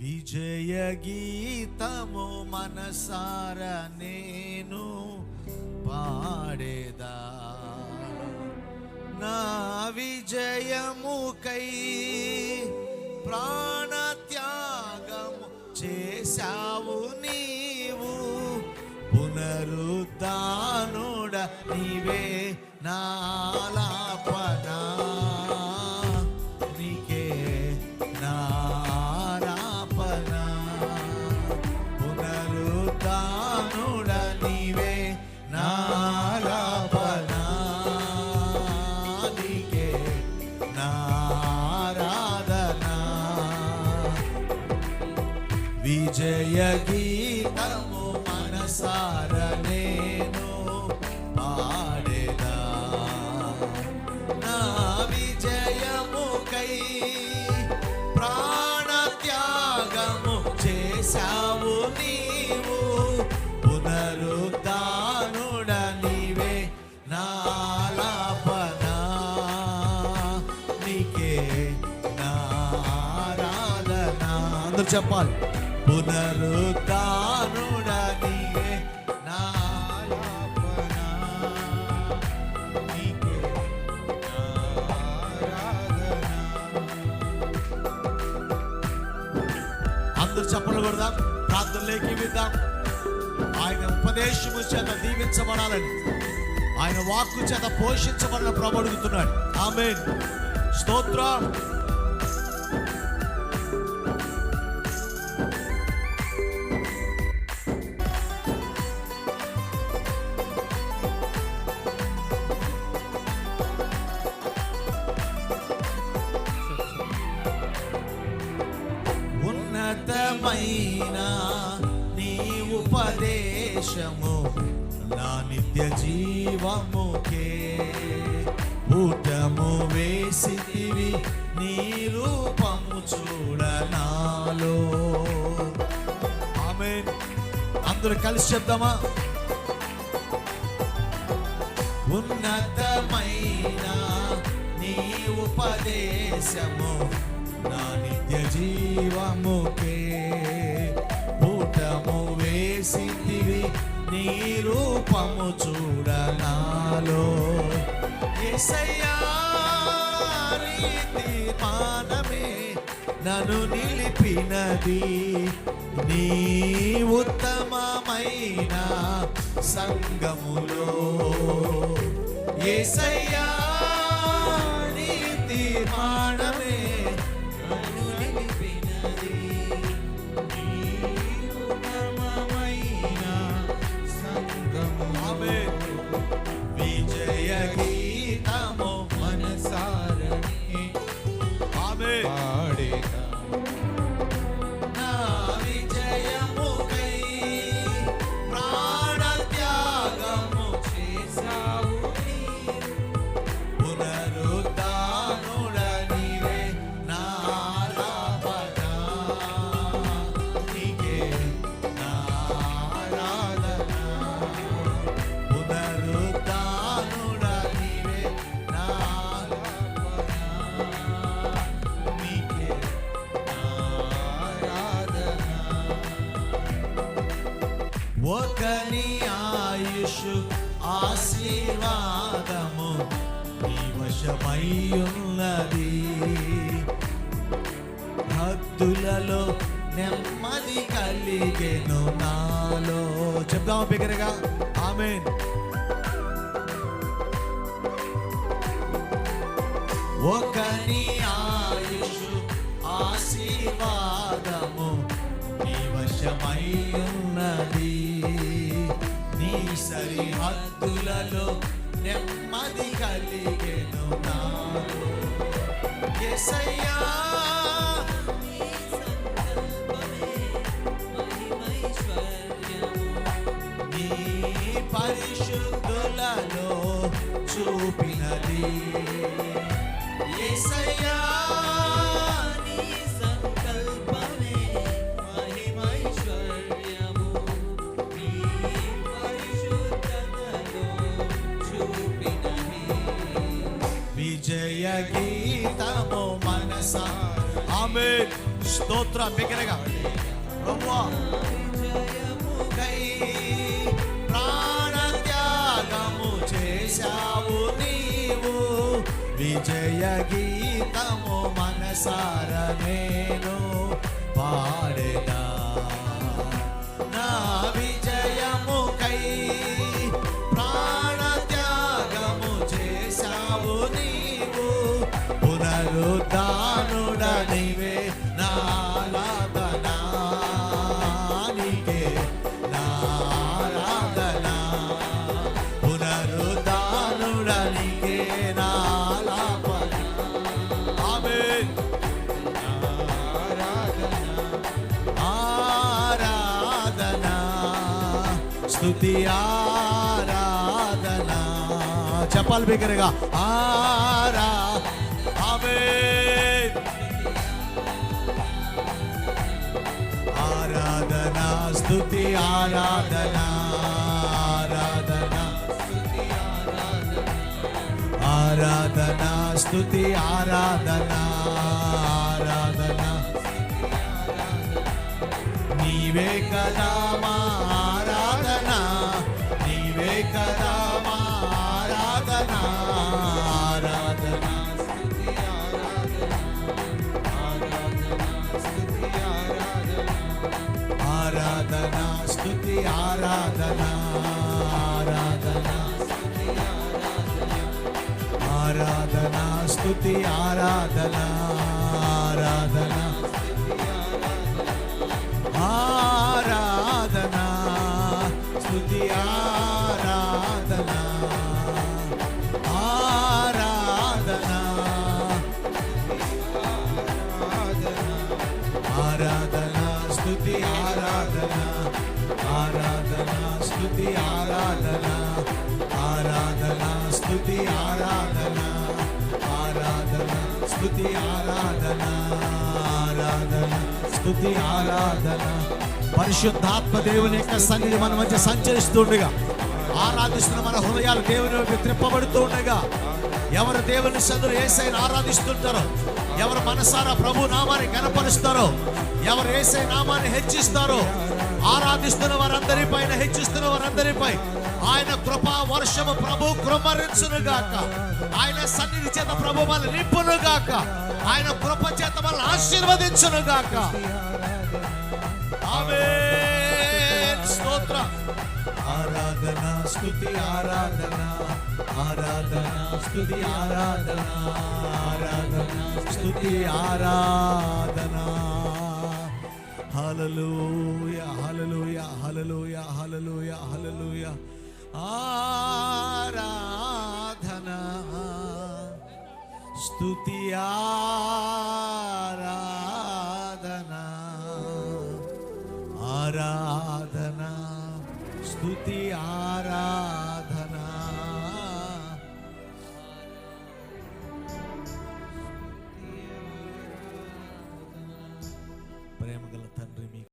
విజయ గీతము మనసార నేను పాడేదా? నా విజయముకై ప్రాణత్యాగము చేశావు నీవు. పునరుద్ధానుడ నీవే నాలాపనా విజయ గీతము మనసార నేను పాడేదా నా విజయముకై ప్రాణత్యాగము చేశావు నీవు పునరు చెప్పాలి. పునరుద్ధానుడని నీవే నాలాపనా నీకే అందరూ చెప్పలు కొడదాం ప్రార్థనలోకి విద్దాం ఆయన ఉపదేశము చేత దీవించబడాలని ఆయన వాక్కు చేత పోషించబడిన ప్రభు అడుగుతున్నాడు. ఆమె స్తోత్ర. ఉన్నతమైన నీ ఉపదేశము నా నిత్య జీవముకే. ఊటము వేసితివి నీ రూపము చూడనాలో. ఆమె అందరూ కలిసి చెప్దామా? ఉన్నతమైన నీ ఉపదేశము నా నిత్య జీవముకే పూటము వేసితివి నీ రూపము చూడనాలో. యేసయ్యా రీతి నన్ను నిలిపినది. నీ ఉత్తమమైన సంగములో. యేసయ్యా నీ ఆమె ఒకని ఆయుష్ ఆశీర్వాదము నీ వశమయ్యున్నది హద్దులలో నెమ్మది కలిగెను నాలో. చెప్దాము బిగరగా? ఆమె ఒకని ఆయుష్ ఆశీర్వాదము నీ వశమయ్యున్నది నీ సరిహద్దులలో నెమ్మది కలిగేను నాకు ఎసయ్యా పరిశుద్ధులలో చూపినది. ఏసయ్యా గీతము మనస. ఆమె స్తోత్ర బిగ్గరగా. ప్రభువా. ప్రాణత్యాగము చేశావు నీవు. విజయ గీతము మనసార నేను పాడేదా. స్థుతి ఆరాధన. చెప్పాలి బిగ్గరగా. ఆరా. ఆమేన్. ఆరాధన స్థుతి ఆరాధన. ఆరాధన ఆరాధన. స్థుతి ఆరాధన. ఆరాధన నీవే కదా మా కదా మా ఆరాధన ఆరాధన ఆరాధన ఆరాధన స్తుతి ఆరాధన ఆరాధన ఆరాధన స్తుతి ఆరాధన ఆరాధన ఆరాధన ఆరాధన ఆరాధన స్థుతి ఆరాధన ఆరాధన స్థుతి ఆరాధన ఆరాధన స్థుతి ఆరాధన ఆరాధన స్థుతి ఆరాధన. పరిశుద్ధాత్మ దేవుని యొక్క సన్నిధి మన మధ్య సంచరిస్తుండగా ఆరాధిస్తున్న మన హృదయాలు దేవుని వైపు త్రిప్పబడుతూ ఉండగా ఎవరు దేవుని సందులు ఏసైని ఆరాధిస్తుంటారో మనసారా ప్రభు నామాన్ని కనపరుస్తారో ఎవరు వేసే నామాన్ని హెచ్చిస్తారో ఆరాధిస్తున్న వారందరి పైన హెచ్చిస్తున్న వారందరిపై ఆయన కృపా వర్షము ప్రభు కృమరించును గాక. ఆయన సన్నిధి చేత ప్రభు మన నింపును గాక. ఆయన కృప చేత మన ఆశీర్వదించును గాక. ఆమె ఆరాధన స్థుతి ఆరాధన ఆరాధన స్థుతి ఆరాధన ఆరాధన స్థుతి ఆరాధన. హలలోయ హలలోయ హలలోయ హలలోయ హలలోయ ఆరాధన స్థుతి ఆరాధన. ఆరాధన స్థుతి ఆరాధ